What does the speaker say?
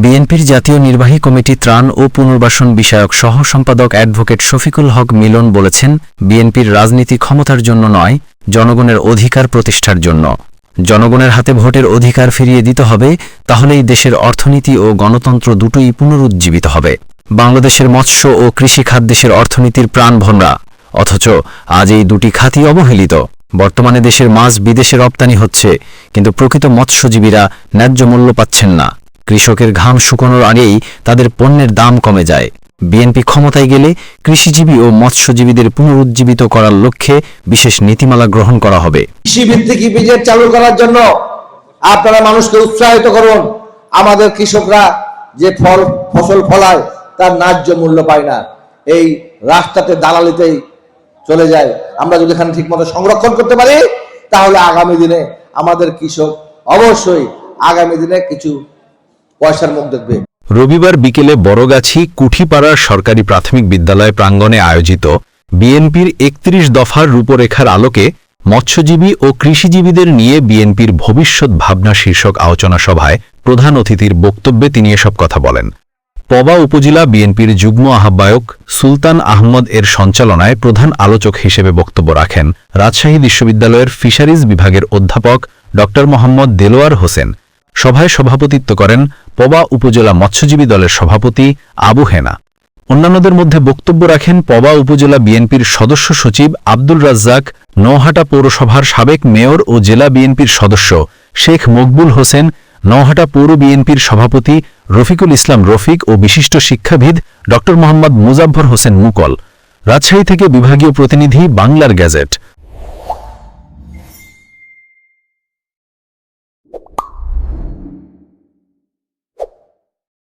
বিএনপির জাতীয় নির্বাহী কমিটি ত্রাণ ও পুনর্বাসন বিষয়ক সহ সম্পাদক অ্যাডভোকেট শফিকুল হক মিলন বলেছেন, বিএনপির রাজনীতি ক্ষমতার জন্য নয়, জনগণের অধিকার প্রতিষ্ঠার জন্য। জনগণের হাতে ভোটের অধিকার ফিরিয়ে দিতে হবে, তাহলেই দেশের অর্থনীতি ও গণতন্ত্র দুটোই পুনরুজ্জীবিত হবে। বাংলাদেশের মৎস্য ও কৃষি খাত দেশের অর্থনীতির প্রাণভনরা অথচ আজ এই দুটি খাতই অবহেলিত। বর্তমানে দেশের মাছ বিদেশে রপ্তানি হচ্ছে, কিন্তু প্রকৃত মৎস্যজীবীরা ন্যায্য মূল্য পাচ্ছেন না। কৃষকের ঘাম শুকোনোর আগেই তাদের পণ্যের দাম কমে যায়। বিএনপি ক্ষমতায় গেলে কৃষিজীবী ও মৎস্যজীবীদের পুনরুজ্জীবিত করার লক্ষ্যে বিশেষ নীতিমালা গ্রহণ করা হবে। চালু করার জন্য আপনারা মানুষকে উৎসাহিত করুন। আমাদের কৃষকরা যে ফল, ফসল ফলায় তার ন্যায্য মূল্য পায় না। এই রাস্তাতে দালালিতেই চলে যায়। আমরা যদি এখানে ঠিকমতো সংরক্ষণ করতে পারি, তাহলে আগামী দিনে আমাদের কৃষক অবশ্যই আগামী দিনে কিছু পয়সার মুখ দেখবে। রবিবার বিকেলে বড়গাছি কুঠিপাড়ার সরকারি প্রাথমিক বিদ্যালয় প্রাঙ্গণে আয়োজিত বিএনপির একত্রিশ দফার রূপরেখার আলোকে মৎস্যজীবী ও কৃষিজীবীদের নিয়ে বিএনপির ভবিষ্যৎ ভাবনা শীর্ষক আলোচনা সভায় প্রধান অতিথির বক্তব্যে তিনি এসব কথা বলেন। পবা উপজেলা বিএনপির যুগ্ম আহ্বায়ক সুলতান আহমদ এর সঞ্চালনায় প্রধান আলোচক হিসেবে বক্তব্য রাখেন রাজশাহী বিশ্ববিদ্যালয়ের ফিশারিজ বিভাগের অধ্যাপক ড. মোহাম্মদ দেলোয়ার হোসেন। সভায় সভাপতিত্ব করেন পবা উপজেলা মৎস্যজীবী দলের সভাপতি আবু হেনা। অন্যান্যদের মধ্যে বক্তব্য রাখেন পবা উপজেলা বিএনপির সদস্য সচিব আব্দুল রাজ্জাক নৌহাটা পৌরসভার সাবেক মেয়র ও জেলা বিএনপির সদস্য শেখ মকবুল হোসেন নৌহাটা পৌর বিএনপির সভাপতি রফিকুল ইসলাম রফিক ও বিশিষ্ট শিক্ষাবিদ ড. মোহাম্মদ মুজাফর হোসেন মুকল। রাজশাহী থেকে বিভাগীয় প্রতিনিধি বাংলার গ্যাজেট।